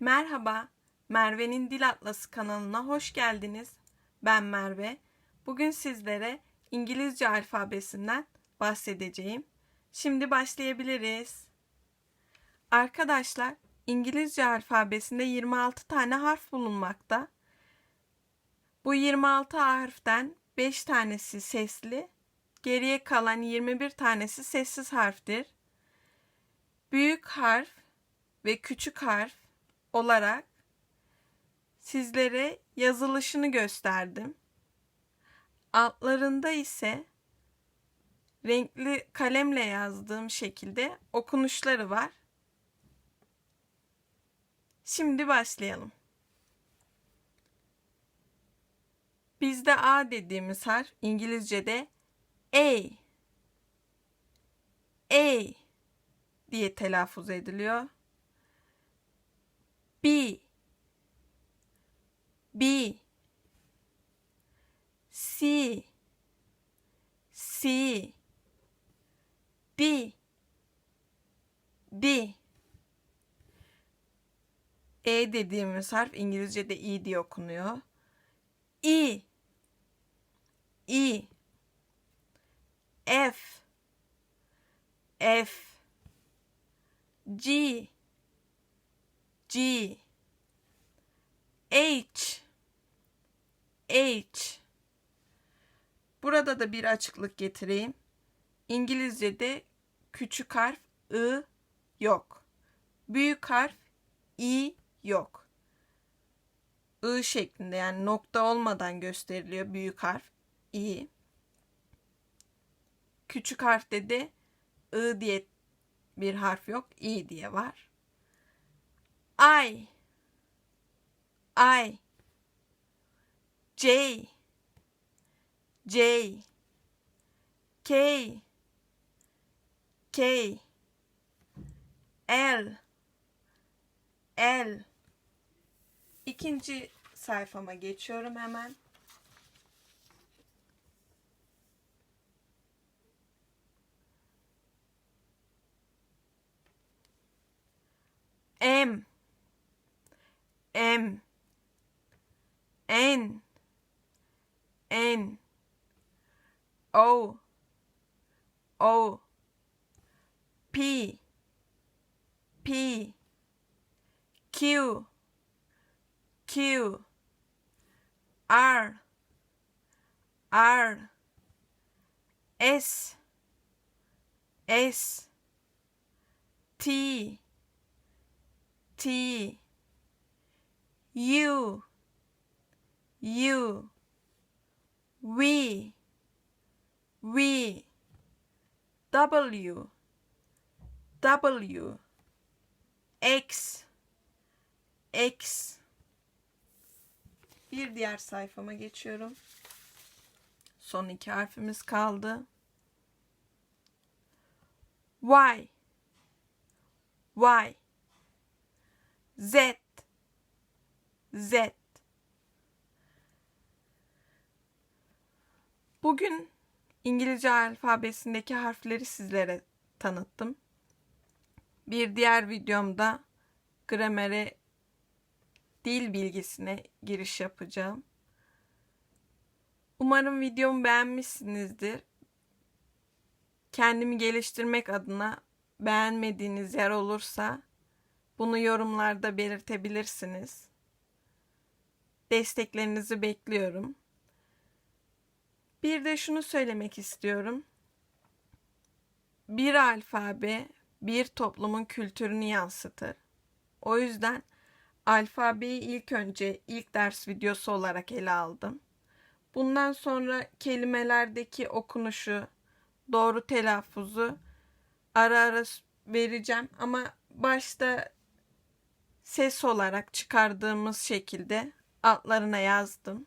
Merhaba, Merve'nin Dil Atlası kanalına hoş geldiniz. Ben Merve. Bugün sizlere İngilizce alfabesinden bahsedeceğim. Şimdi başlayabiliriz. Arkadaşlar, İngilizce alfabesinde 26 tane harf bulunmakta. Bu 26 harften 5 tanesi sesli, geriye kalan 21 tanesi sessiz harftir. Büyük harf ve küçük harf olarak sizlere yazılışını gösterdim. Altlarında ise renkli kalemle yazdığım şekilde okunuşları var. Şimdi başlayalım. Bizde A dediğimiz harf İngilizce'de A. A diye telaffuz ediliyor. B. B. C. C. D. D. E dediğimiz harf İngilizce'de i diye okunuyor. I I F. F. G. G H H Burada da bir açıklık getireyim. İngilizce'de küçük harf I yok. Büyük harf I yok. I şeklinde yani nokta olmadan gösteriliyor büyük harf I. Küçük harfte de I diye bir harf yok. I diye var. I I J. J. K. K. L. L. İkinci sayfama geçiyorum hemen. M. M N. N. O. O. P. P. Q. Q. R. R. S. S. T. T. U U V V W W X X Bir diğer sayfama geçiyorum. Son iki harfimiz kaldı. Y Y Z Z Bugün İngilizce alfabesindeki harfleri sizlere tanıttım. Bir diğer videomda gramere dil bilgisine giriş yapacağım. Umarım videomu beğenmişsinizdir. Kendimi geliştirmek adına beğenmediğiniz yer olursa bunu yorumlarda belirtebilirsiniz. Desteklerinizi bekliyorum. Bir de şunu söylemek istiyorum. Bir alfabe bir toplumun kültürünü yansıtır. O yüzden alfabeyi ilk önce ilk ders videosu olarak ele aldım. Bundan sonra kelimelerdeki okunuşu, doğru telaffuzu ara ara vereceğim ama başta ses olarak çıkardığımız şekilde altlarına yazdım.